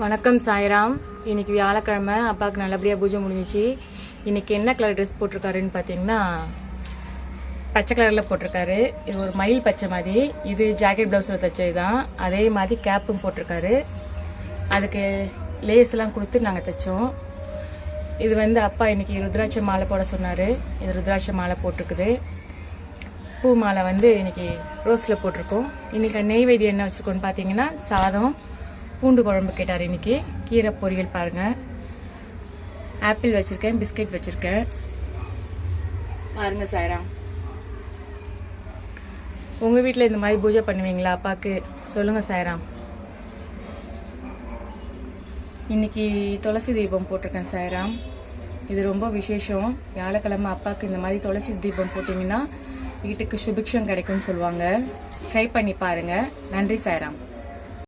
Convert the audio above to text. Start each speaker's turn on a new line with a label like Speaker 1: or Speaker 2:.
Speaker 1: வணக்கம் சாய்ராம். இன்னைக்கு வியாழக்கிழமை அப்பாவுக்கு நல்லபடியாக பூஜை முடிஞ்சிச்சு. இன்னைக்கு என்ன கலர் ட்ரெஸ் போட்டிருக்காருன்னு பார்த்தீங்கன்னா பச்சை கலரில் போட்டிருக்காரு. இது ஒரு மயில் பச்சை மாதிரி. இது ஜாக்கெட் ப்ளவுஸில் தைச்சது தான். அதே மாதிரி கேப்பும் போட்டிருக்காரு. அதுக்கு லேஸ்லாம் கொடுத்து நாங்கள் தைச்சோம். இது வந்து அப்பா இன்னைக்கு ருத்ராட்ச மாலை போட சொன்னார். இது ருத்ராட்ச மாலை போட்டிருக்குது. பூ மாலை வந்து இன்னைக்கு ரோஸில் போட்டிருக்கோம். இன்றைக்கி நெய்வேதியம் என்ன வச்சுருக்கோன்னு பார்த்தீங்கன்னா சாதம் பூண்டு குழம்பு கேட்டார் இன்னைக்கு. கீரை பொரியல் பாருங்க. ஆப்பிள் வச்சுருக்கேன் பிஸ்கெட் வச்சுருக்கேன். பாருங்க சாய்ராம். உங்கள் வீட்டில் இந்த மாதிரி பூஜை பண்ணுவீங்களா? அப்பாவுக்கு சொல்லுங்கள் சாய்ராம். இன்னைக்கு துளசி தீபம் போட்டிருக்கேன் சாய்ராம். இது ரொம்ப விசேஷம். வியாழக்கிழமை அப்பாவுக்கு இந்த மாதிரி துளசி தீபம் போட்டிங்கன்னா வீட்டுக்கு சுபிக்ஷம் கிடைக்கும்னு சொல்லுவாங்க. ட்ரை பண்ணி பாருங்க. நன்றி சாய்ராம்.